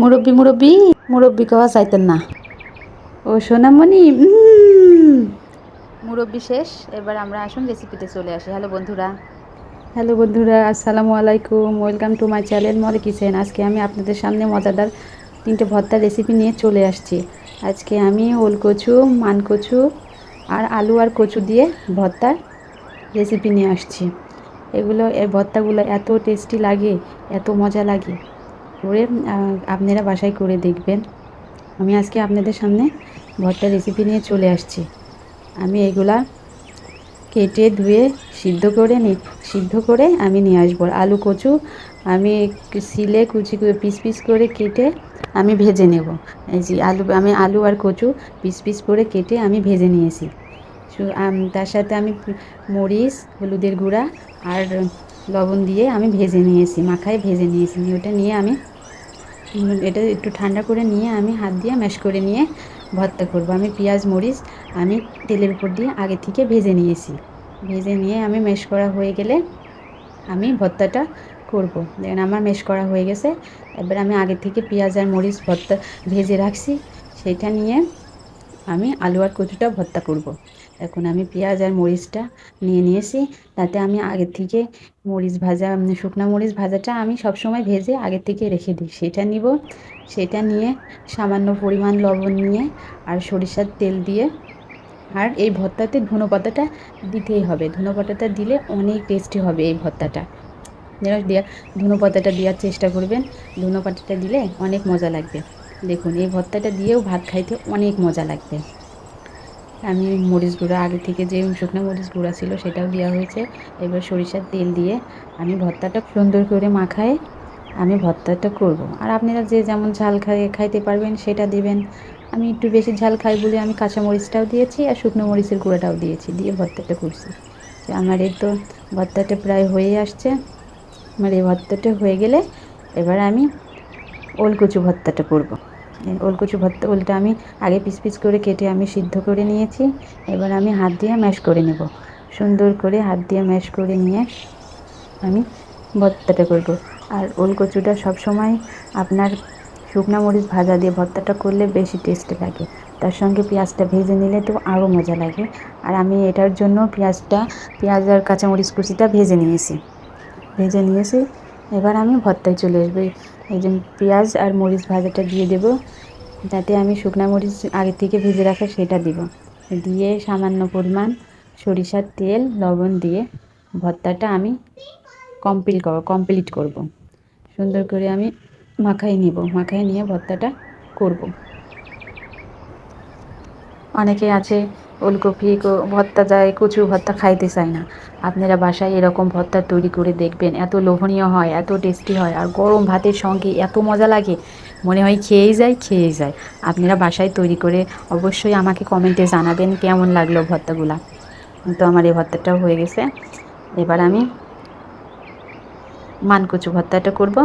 মুরব্বি মুরব্বি মুরব্বি কওয়া চাইতেন না। ও সোনামণি মুরব্বি শেষ, এবার আমরা আসুন রেসিপিতে চলে আসি। হ্যালো বন্ধুরা। হ্যালো বন্ধুরা, আসসালামু আলাইকুম। ওয়েলকাম টু মাই চ্যানেল মরে কিচেন আজকে আমি আপনাদের সামনে মজাদার তিনটে ভর্তার রেসিপি নিয়ে চলে আসছি। আজকে আমি ওলকচু, মানকচু আর আলু আর কচু দিয়ে ভর্তার রেসিপি নিয়ে আসছি। এগুলো এই ভর্তাগুলো এত টেস্টি লাগে, এত মজা লাগে। করে আপনারা বাসায় করে দেখবেন। আমি আজকে আপনাদের সামনে ভর্তা রেসিপি নিয়ে চলে আসছি। আমি এগুলা কেটে, ধুয়ে, সিদ্ধ করে নি, সিদ্ধ করে আমি নিয়ে আসব। আলু, কচু আমি সিলে কুচি পিস পিস করে কেটে আমি ভেজে নেব। এই যে আলু, আমি আলু আর কচু পিস পিস করে কেটে আমি ভেজে নিয়েছি। তার সাথে আমি মরিচ, হলুদের গুঁড়া আর লবণ দিয়ে আমি ভেজে নিয়েছি, মাখায় ভেজে নিয়েছি। ওটা নিয়ে আমি এটা একটু ঠান্ডা করে নিয়ে আমি হাত দিয়ে ম্যাশ করে নিয়ে ভর্তা করব। আমি পেঁয়াজ, মরিচ আমি তেলের উপর দিয়ে আগে থেকে ভেজে নিয়েছি। ভেজে নিয়ে আমি ম্যাশ করা হয়ে গেলে আমি ভর্তাটা করব। দেখেন আমার ম্যাশ করা হয়ে গেছে। এবার আমি আগে থেকে পেঁয়াজ আর মরিচ ভর্তা ভেজে রাখছি। সেটা নিয়ে আমি আলু আর কচুটা ভর্তা করব। এখন আমি পেঁয়াজ আর মরিচটা নিয়ে নিয়েছি। তাতে আমি আগের থেকে মরিচ ভাজা শুকনো মরিচ ভাজাটা আমি সবসময় ভেজে আগের থেকে রেখে দিই। সেটা নিব। সেটা নিয়ে সামান্য পরিমাণ লবণ নিয়ে আর সরিষার তেল দিয়ে আর এই ভর্তাতে ধনে পাতাটা দিতেই হবে। ধনে পাতাটা দিলে অনেক টেস্টি হবে এই ভর্তাটা। দেওয়া ধনে পাতাটা দেওয়ার চেষ্টা করবেন। ধনে পাতাটা দিলে অনেক মজা লাগবে। দেখুন, এই ভর্তাটা দিয়েও ভাত খাইতে অনেক মজা লাগবে। আমি মরিচ গুঁড়া আগে থেকে যে শুকনো মরিচ গুঁড়া ছিল সেটাও দেওয়া হয়েছে। এবার সরিষার তেল দিয়ে আমি ভর্তাটা সুন্দর করে মাখায় আমি ভর্তাটা করব। আর আপনারা যে যেমন ঝাল খাই খাইতে পারবেন সেটা দিবেন। আমি একটু বেশি ঝাল খাই বলে আমি কাঁচা মরিচটাও দিয়েছি আর শুকনো মরিচের গুঁড়াটাও দিয়েছি, দিয়ে ভর্তাটা করছি। আমার এই তো ভর্তাটা প্রায় হয়ে আসছে। আমার এই ভর্তাটা হয়ে গেলে এবার আমি ওলকুচু ভর্তাটা করব। ওলকুচু ভর্তা ওলটা আমি আগে পিস পিস করে কেটে আমি সিদ্ধ করে নিয়েছি। এবার আমি হাত দিয়ে ম্যাশ করে নেব। সুন্দর করে হাত দিয়ে ম্যাশ করে নিয়ে আমি ভর্তাটা করব। আর ওলকচুটা সবসময় আপনার শুকনা মরিচ ভাজা দিয়ে ভর্তাটা করলে বেশি টেস্ট লাগে। তার সঙ্গে পেঁয়াজটা ভেজে নিলে তো আরও মজা লাগে। আর আমি এটার জন্য পেঁয়াজটা, পেঁয়াজ আর কাঁচামরিচ কুচিটা ভেজে নিয়েছি। ভেজে নিয়েছি। এবার আমি ভর্তায় চলে আসব। যে পেঁয়াজ আর মরিচ ভাজাটা দিয়ে দেব। তাতে আমি শুকনা মরিচ আগে থেকে ভেজে রাখা সেটা দিব। দিয়ে সামান্য পরিমাণ সরিষার তেল, লবণ দিয়ে ভর্তাটা আমি কমপ্লিট করব কমপ্লিট করব। সুন্দর করে আমি মাখাই নিব, মাখাই নিয়ে ভর্তাটা করব। অনেকে আছে ওলকপি ভর্তা যায়, কচু ভর্তা খাইতে চায় না। আপনারা বাসায় এরকম ভর্তা তৈরি করে দেখবেন, এত লোভনীয় হয়, এত টেস্টি হয়, আর গরম ভাতের সঙ্গে এত মজা লাগে, মনে হয় খেয়েই যায় খেয়েই যায়। আপনারা বাসায় তৈরি করে অবশ্যই আমাকে কমেন্টে জানাবেন কেমন লাগল ভর্তাগুলা। তো আমার এই ভর্তাটাও হয়ে গেছে। এবার আমি মানকচু ভর্তাটা করব।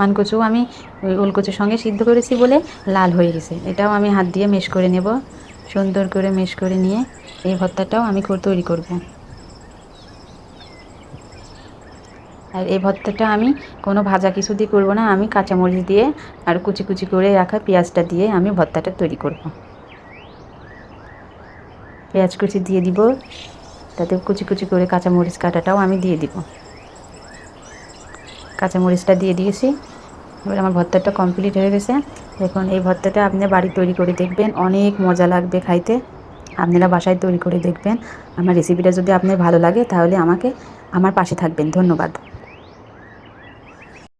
মানকচু আমি ওই ওলকচুর সঙ্গে সিদ্ধ করেছি বলে লাল হয়ে গেছে। এটাও আমি হাত দিয়ে মেশ করে নেব। সুন্দর করে মেশ করে নিয়ে এই ভর্তাটাও আমি তৈরি করব। আর এই ভর্তাটা আমি কোনো ভাজা কিছু দিয়ে করব না। আমি কাঁচামরিচ দিয়ে আর কুচি কুচি করে রাখা পেঁয়াজটা দিয়ে আমি ভর্তাটা তৈরি করব। পেঁয়াজ কুচি দিয়ে দিব। তাতে কুচি কুচি করে কাঁচামরিচ কাটাটাও আমি দিয়ে দিব। কাঁচামরিচটা দিয়ে দিয়েছি। এবার আমার ভর্তাটা কমপ্লিট হয়ে গেছে। দেখুন, এই ভর্তাটা আপনি বাড়ি তৈরি করে দেখবেন, অনেক মজা লাগবে খাইতে। আপনারা বাসায় তৈরি করে দেখবেন। আমার রেসিপিটা যদি আপনার ভালো লাগে, তাহলে আমাকে, আমার পাশে থাকবেন। ধন্যবাদ।